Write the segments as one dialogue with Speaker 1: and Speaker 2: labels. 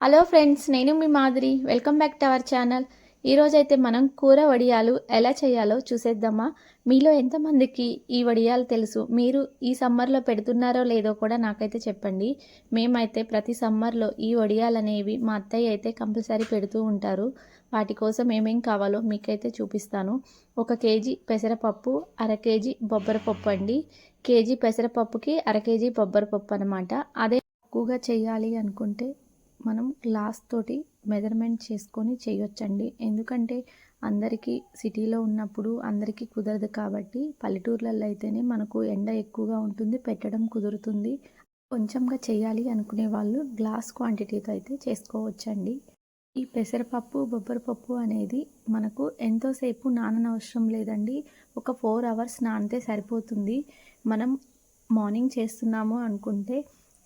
Speaker 1: Hello friends నేను మీ మాదిరి welcome back to our channel. ఈరోజైతే మనం కూర వడియాలు ఎలా చేయాలో చూసేద్దామా? మీలో ఎంతమందికి ఈ వడియాలు తెలుసు? మీరు ఈ సమ్మర్లో పెడుతున్నారో లేదో కూడా నాకైతే చెప్పండి. మేమైతే ప్రతి సమ్మర్లో ఈ వడియాలు అనేవి మా అత్తయ్య అయితే కంపల్సరీ పెడుతూ ఉంటారు. వాటి కోసం ఏమేం కావాలో మీకైతే చూపిస్తాను. ఒక కేజీ పెసరపప్పు అర కేజీ బొబ్బరపప్పు అండి. కేజీ పెసరపప్పుకి అర కేజీ బొబ్బరపప్పు అనమాట అదే ఎక్కువగా చేయాలి అనుకుంటే మనం గ్లాస్ తోటి మెజర్మెంట్ చేసుకొని చేయొచ్చండి. ఎందుకంటే అందరికీ సిటీలో ఉన్నప్పుడు అందరికీ కుదరదు కాబట్టి పల్లెటూర్లలో అయితేనే మనకు ఎండ ఎక్కువగా ఉంటుంది పెట్టడం కుదురుతుంది. కొంచెంగా చేయాలి అనుకునే వాళ్ళు గ్లాస్ క్వాంటిటీతో అయితే చేసుకోవచ్చండి. ఈ పెసరపప్పు బొబ్బరపప్పు అనేది మనకు ఎంతోసేపు నాననవసరం లేదండి. ఒక ఫోర్ అవర్స్ నానితే సరిపోతుంది. మనం మార్నింగ్ చేస్తున్నాము అనుకుంటే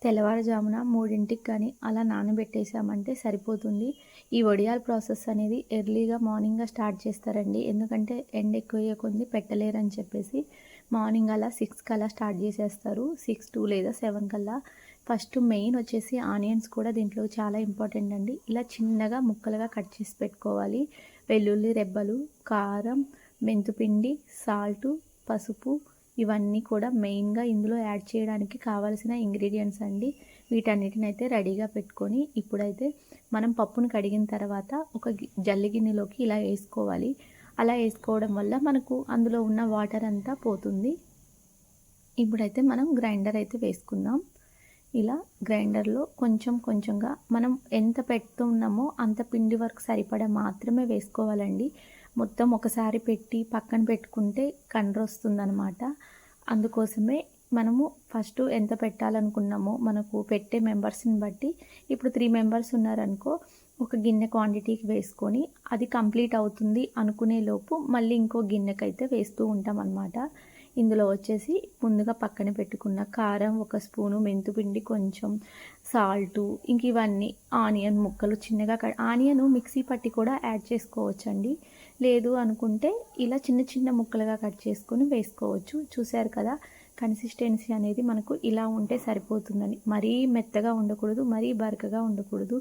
Speaker 1: తెల్లవారుజామున మూడింటికి కానీ అలా నానబెట్టేసామంటే సరిపోతుంది. ఈ వడియాల ప్రాసెస్ అనేది ఎర్లీగా మార్నింగ్గా స్టార్ట్ చేస్తారండి. ఎందుకంటే ఎండ ఎక్కువ కొద్ది పెట్టలేరని చెప్పేసి మార్నింగ్ అలా సిక్స్ అలా స్టార్ట్ చేసేస్తారు. సిక్స్ టూ లేదా సెవెన్ కల్లా. ఫస్ట్ మెయిన్ వచ్చేసి ఆనియన్స్ కూడా దీంట్లో చాలా ఇంపార్టెంట్ అండి. ఇలా చిన్నగా ముక్కలుగా కట్ చేసి పెట్టుకోవాలి. వెల్లుల్లి రెబ్బలు కారం మెంతుపిండి సాల్టు పసుపు ఇవన్నీ కూడా మెయిన్గా ఇందులో యాడ్ చేయడానికి కావాల్సిన ఇంగ్రీడియంట్స్ అండి. వీటన్నిటిని అయితే రెడీగా పెట్టుకొని ఇప్పుడైతే మనం పప్పును కడిగిన తర్వాత ఒక జల్లి గిన్నెలోకి ఇలా వేసుకోవాలి. అలా వేసుకోవడం వల్ల మనకు అందులో ఉన్న వాటర్ అంతా పోతుంది. ఇప్పుడైతే మనం గ్రైండర్ అయితే వేసుకుందాం. ఇలా గ్రైండర్లో కొంచెం కొంచెంగా మనం ఎంత పెడుతున్నామో అంత పిండి వరకు సరిపడా మాత్రమే వేసుకోవాలండి. మొత్తం ఒకసారి పెట్టి పక్కన పెట్టుకుంటే కండ్ర వస్తుందనమాట అందుకోసమే మనము ఫస్ట్ ఎంత పెట్టాలనుకున్నామో మనకు పెట్టే మెంబర్స్ని బట్టి ఇప్పుడు త్రీ మెంబర్స్ ఉన్నారనుకో ఒక గిన్నె క్వాంటిటీకి వేసుకొని అది కంప్లీట్ అవుతుంది అనుకునే లోపు మళ్ళీ ఇంకో గిన్నెకైతే వేస్తూ ఉంటాం అన్నమాట ఇందులో వచ్చేసి ముందుగా పక్కన పెట్టుకున్న కారం ఒక స్పూను మెంతుపిండి కొంచెం సాల్టు ఇంక ఇవన్నీ ఆనియన్ ముక్కలు చిన్నగా ఆనియన్ మిక్సీ పట్టి కూడా యాడ్ చేసుకోవచ్చండి. లేదు అనుకుంటే ఇలా చిన్న చిన్న ముక్కలుగా కట్ చేసుకొని వేసుకోవచ్చు. చూశారు కదా కన్సిస్టెన్సీ అనేది మనకు ఇలా ఉంటే సరిపోతుందని. మరీ మెత్తగా ఉండకూడదు మరీ బరకగా ఉండకూడదు.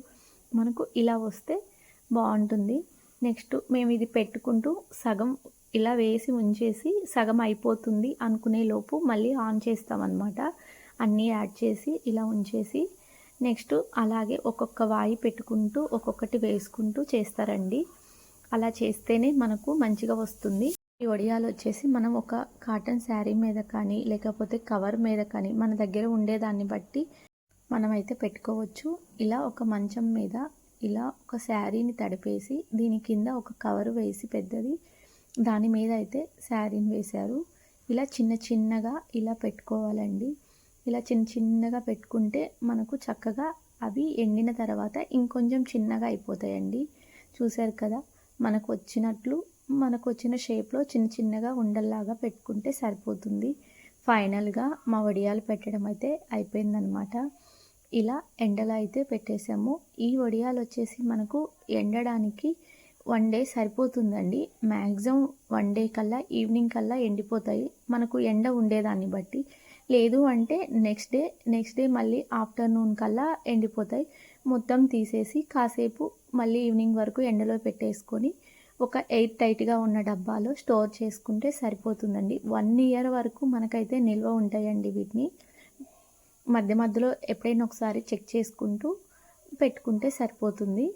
Speaker 1: మనకు ఇలా వస్తే బాగుంటుంది. నెక్స్ట్ మేము ఇది పెట్టుకుంటూ సగం ఇలా వేసి ఉంచేసి సగం అయిపోతుంది అనుకునే లోపు మళ్ళీ ఆన్ చేస్తామన్నమాట. అన్నీ యాడ్ చేసి ఇలా ఉంచేసి నెక్స్ట్ అలాగే ఒక్కొక్క వాయి పెట్టుకుంటూ ఒక్కొక్కటి వేసుకుంటూ చేస్తారండి. అలా చేస్తేనే మనకు మంచిగా వస్తుంది. ఈ వడియాలు వచ్చేసి మనం ఒక కాటన్ శారీ మీద కానీ లేకపోతే కవర్ మీద కానీ మన దగ్గర ఉండేదాన్ని బట్టి మనమైతే పెట్టుకోవచ్చు. ఇలా ఒక మంచం మీద ఇలా ఒక శారీని తడిపేసి దీని కింద ఒక కవర్ వేసి పెద్దది. దాని మీద అయితే శారీని వేశారు. ఇలా చిన్న చిన్నగా ఇలా పెట్టుకోవాలండి. ఇలా చిన్న చిన్నగా పెట్టుకుంటే మనకు చక్కగా అవి ఎండిన తర్వాత ఇంకొంచెం చిన్నగా అయిపోతాయండి. చూశారు కదా మనకు వచ్చినట్లు మనకు వచ్చిన షేప్లో చిన్న చిన్నగా ఉండల్లాగా పెట్టుకుంటే సరిపోతుంది. ఫైనల్గా మా వడియాలు పెట్టడం అయితే అయిపోయిందనమాట ఇలా ఎండలో అయితే పెట్టేసాము ఈ వడియాలు వచ్చేసి మనకు ఎండడానికి వన్ డే సరిపోతుందండి. మ్యాక్సిమం వన్ డే కల్లా ఈవినింగ్ కల్లా ఎండిపోతాయి. మనకు ఎండ ఉండేదాన్ని బట్టి. లేదు అంటే నెక్స్ట్ డే నెక్స్ట్ డే మళ్ళీ ఆఫ్టర్నూన్ కల్లా ఎండిపోతాయి. మొత్తం తీసేసి కాసేపు మళ్ళీ ఈవినింగ్ వరకు ఎండలో పెట్టేసుకొని ఒక ఎయిట్ టైట్గా ఉన్న డబ్బాలో స్టోర్ చేసుకుంటే సరిపోతుందండి. వన్ ఇయర్ వరకు మనకైతే నిల్వ ఉంటాయండి వీటిని. మధ్య మధ్యలో ఎప్పుడైనా ఒకసారి చెక్ చేసుకుంటూ పెట్టుకుంటే సరిపోతుంది.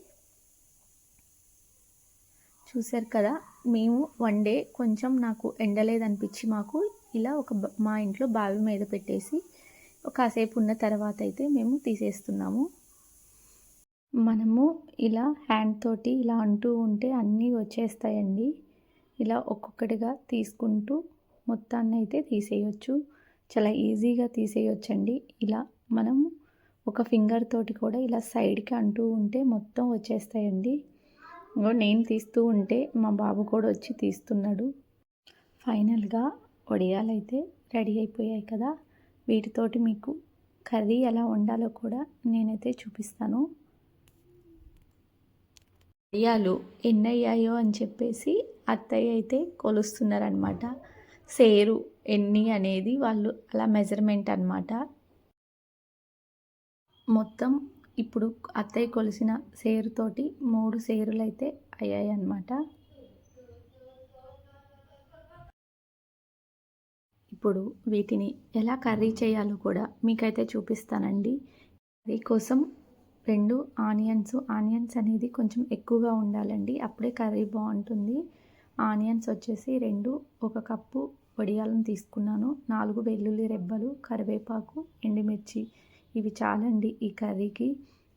Speaker 1: చూసారు కదా మేము వన్ డే కొంచెం నాకు ఎండలేదనిపించి మాకు ఇలా ఒక మా ఇంట్లో బావి మీద పెట్టేసి కాసేపు ఉన్న తర్వాత అయితే మేము తీసేస్తున్నాము. మనము ఇలా హ్యాండ్ తోటి ఇలా అంటూ ఉంటే అన్నీ వచ్చేస్తాయండి. ఇలా ఒక్కొక్కటిగా తీసుకుంటూ మొత్తాన్ని అయితే తీసేయచ్చు. చాలా ఈజీగా తీసేయొచ్చండి. ఇలా మనం ఒక ఫింగర్ తోటి కూడా ఇలా సైడ్కి అంటూ ఉంటే మొత్తం వచ్చేస్తాయండి. నేను తీస్తూ ఉంటే మా బాబు కూడా వచ్చి తీస్తున్నాడు. ఫైనల్గా వడియాలైతే రెడీ అయిపోయాయి కదా. వీటితోటి మీకు కర్రీ ఎలా వండాలో కూడా నేనైతే చూపిస్తాను. వడియాలు ఎన్ని అయ్యాయో అని చెప్పేసి అత్తయ్య అయితే కొలుస్తున్నారనమాట సేరు ఎన్ని అనేది వాళ్ళు అలా మెజర్మెంట్ అనమాట మొత్తం ఇప్పుడు అత్తయ్య కొలిసిన సేరుతోటి మూడు సేరులు అయితే అయ్యాయి అన్నమాట ఇప్పుడు వీటిని ఎలా కర్రీ చేయాలో కూడా మీకైతే చూపిస్తానండి. కర్రీ కోసం రెండు ఆనియన్స్ ఆనియన్స్ అనేది కొంచెం ఎక్కువగా ఉండాలండి. అప్పుడే కర్రీ బాగుంటుంది. ఆనియన్స్ వచ్చేసి రెండు ఒక కప్పు వడియాలను తీసుకున్నాను. నాలుగు వెల్లుల్లి రెబ్బలు కరివేపాకు ఎండుమిర్చి. ఇవి చాలండి ఈ కర్రీకి.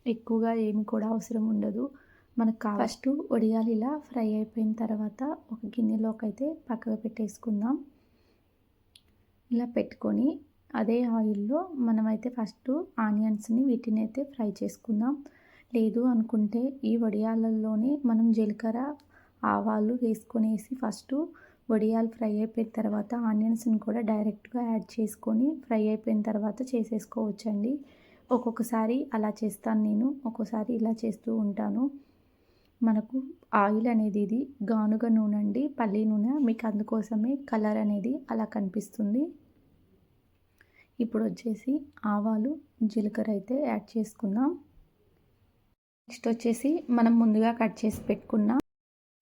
Speaker 1: ఎక్కువగా ఏమి కూడా అవసరం ఉండదు. మనకు ఫస్ట్ వడియాలు ఇలా ఫ్రై అయిపోయిన తర్వాత ఒక గిన్నెలోకి అయితే పక్కకు పెట్టేసుకుందాం. ఇలా పెట్టుకొని అదే ఆయిల్లో మనమైతే ఫస్ట్ ఆనియన్స్ని వీటిని అయితే ఫ్రై చేసుకుందాం. లేదు అనుకుంటే ఈ వడియాలలోనే మనం జీలకర్ర ఆవాలు వేసుకొనేసి ఫస్ట్ వడియాలు ఫ్రై అయిపోయిన తర్వాత ఆనియన్స్ని కూడా డైరెక్ట్గా యాడ్ చేసుకొని ఫ్రై అయిపోయిన తర్వాత చేసేసుకోవచ్చండి. ఒక్కొక్కసారి అలా చేస్తాను నేను ఒక్కోసారి ఇలా చేస్తూ ఉంటాను. మనకు ఆయిల్ అనేది ఇది గానుగ నూనె అండి పల్లి నూనె. మీకు అందుకోసమే కలర్ అనేది అలా కనిపిస్తుంది. ఇప్పుడు వచ్చేసి ఆవాలు జీలకర్ర అయితే యాడ్ చేసుకుందాం. నెక్స్ట్ వచ్చేసి మనం ముందుగా కట్ చేసి పెట్టుకున్న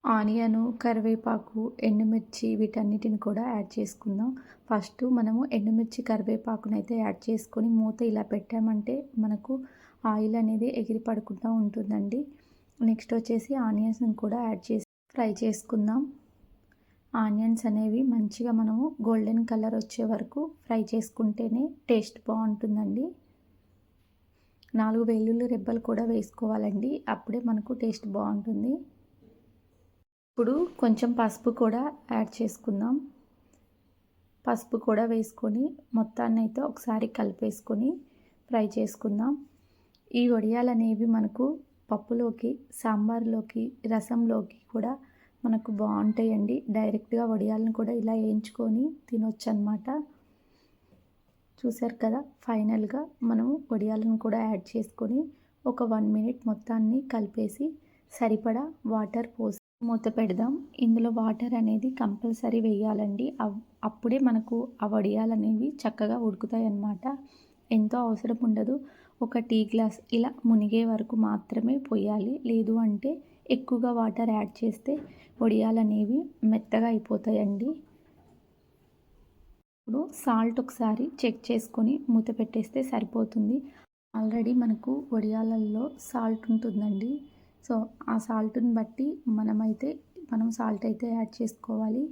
Speaker 1: ఆనియను కరివేపాకు ఎండుమిర్చి వీటన్నిటిని కూడా యాడ్ చేసుకుందాం. ఫస్ట్ మనము ఎండుమిర్చి కరివేపాకును అయితే యాడ్ చేసుకొని మూత ఇలా పెట్టామంటే మనకు ఆయిల్ అనేది ఎగిరి పడకుండా ఉంటుందండి. నెక్స్ట్ వచ్చేసి ఆనియన్స్ని కూడా యాడ్ చేసి ఫ్రై చేసుకుందాం. ఆనియన్స్ అనేవి మంచిగా మనము గోల్డెన్ కలర్ వచ్చే వరకు ఫ్రై చేసుకుంటేనే టేస్ట్ బాగుంటుందండి. నాలుగు వెల్లుల్లి రెబ్బలు కూడా వేసుకోవాలండి. అప్పుడే మనకు టేస్ట్ బాగుంటుంది. ఇప్పుడు కొంచెం పసుపు కూడా యాడ్ చేసుకుందాం. పసుపు కూడా వేసుకొని మొత్తాన్ని అయితే ఒకసారి కలిపేసుకొని ఫ్రై చేసుకుందాం. ఈ వడియాలు అనేవి మనకు పప్పులోకి సాంబార్లోకి రసంలోకి కూడా మనకు బాగుంటాయండి. డైరెక్ట్గా వడియాలను కూడా ఇలా వేయించుకొని తినొచ్చు అనమాట చూసారు కదా ఫైనల్గా మనము వడియాలను కూడా యాడ్ చేసుకొని ఒక వన్ మినిట్ మొత్తాన్ని కలిపేసి సరిపడా వాటర్ పోసి మూత పెడదాం. ఇందులో వాటర్ అనేది కంపల్సరీ వేయాలండి. అప్పుడే మనకు ఆ వడియాలు అనేవి చక్కగా ఉడుకుతాయి అన్నమాట ఎంతో అవసరం ఉండదు. ఒక టీ గ్లాస్ ఇలా మునిగే వరకు మాత్రమే పోయాలి. లేదు అంటే ఎక్కువగా వాటర్ యాడ్ చేస్తే వడియాలు అనేవి మెత్తగా అయిపోతాయండి. ఇప్పుడు సాల్ట్ ఒకసారి చెక్ చేసుకొని మూత పెట్టేస్తే సరిపోతుంది. ఆల్రెడీ మనకు వడియాలల్లో సాల్ట్ ఉంటుందండి. సో ఆ సాల్ట్ని బట్టి మనమైతే మనం సాల్ట్ అయితే యాడ్ చేసుకోవాలి.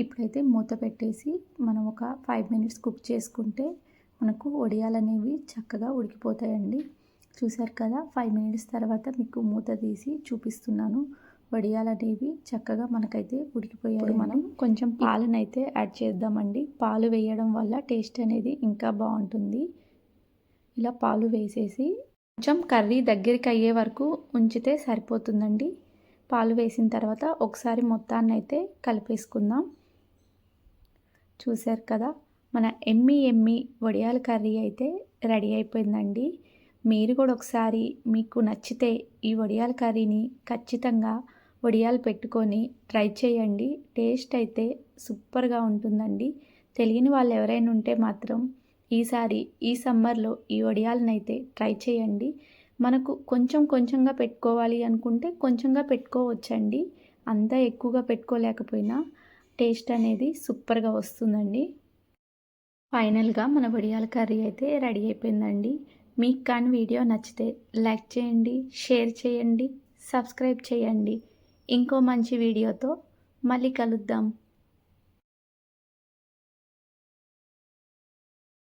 Speaker 1: ఇప్పుడైతే మూత పెట్టేసి మనం ఒక ఫైవ్ మినిట్స్ కుక్ చేసుకుంటే మనకు వడియాలు అనేవి చక్కగా ఉడికిపోతాయండి. చూసారు కదా ఫైవ్ మినిట్స్ తర్వాత మీకు మూత తీసి చూపిస్తున్నాను. వడియాలు అనేవి చక్కగా మనకైతే ఉడికిపోయాయి మనం కొంచెం పాలనైతే యాడ్ చేద్దామండి. పాలు వేయడం వల్ల టేస్ట్ అనేది ఇంకా బాగుంటుంది. ఇలా పాలు వేసేసి కొంచెం కర్రీ దగ్గరికి అయ్యే వరకు ఉంచితే సరిపోతుందండి. పాలు వేసిన తర్వాత ఒకసారి మొత్తాన్ని అయితే కలిపేసుకుందాం. చూశారు కదా మన ఎమ్మి ఎమ్మి వడియాల కర్రీ అయితే రెడీ అయిపోయిందండి. మీరు కూడా ఒకసారి మీకు నచ్చితే ఈ వడియాల కర్రీని ఖచ్చితంగా వడియాలు పెట్టుకొని ట్రై చేయండి. టేస్ట్ అయితే సూపర్గా ఉంటుందండి. తెలియని వాళ్ళు ఎవరైనా ఉంటే మాత్రం ఈసారి ఈ సమ్మర్లో ఈ వడియాలనైతే ట్రై చేయండి. మనకు కొంచెం కొంచెంగా పెట్టుకోవాలి అనుకుంటే కొంచెంగా పెట్టుకోవచ్చండి. అంతా ఎక్కువగా పెట్టుకోలేకపోయినా టేస్ట్ అనేది సూపర్గా వస్తుందండి. ఫైనల్గా మన వడియాల కర్రీ అయితే రెడీ అయిపోయిందండి. మీకు కానీ వీడియో నచ్చితే లైక్ చేయండి షేర్ చేయండి సబ్స్క్రైబ్ చేయండి. ఇంకో మంచి వీడియోతో మళ్ళీ కలుద్దాం.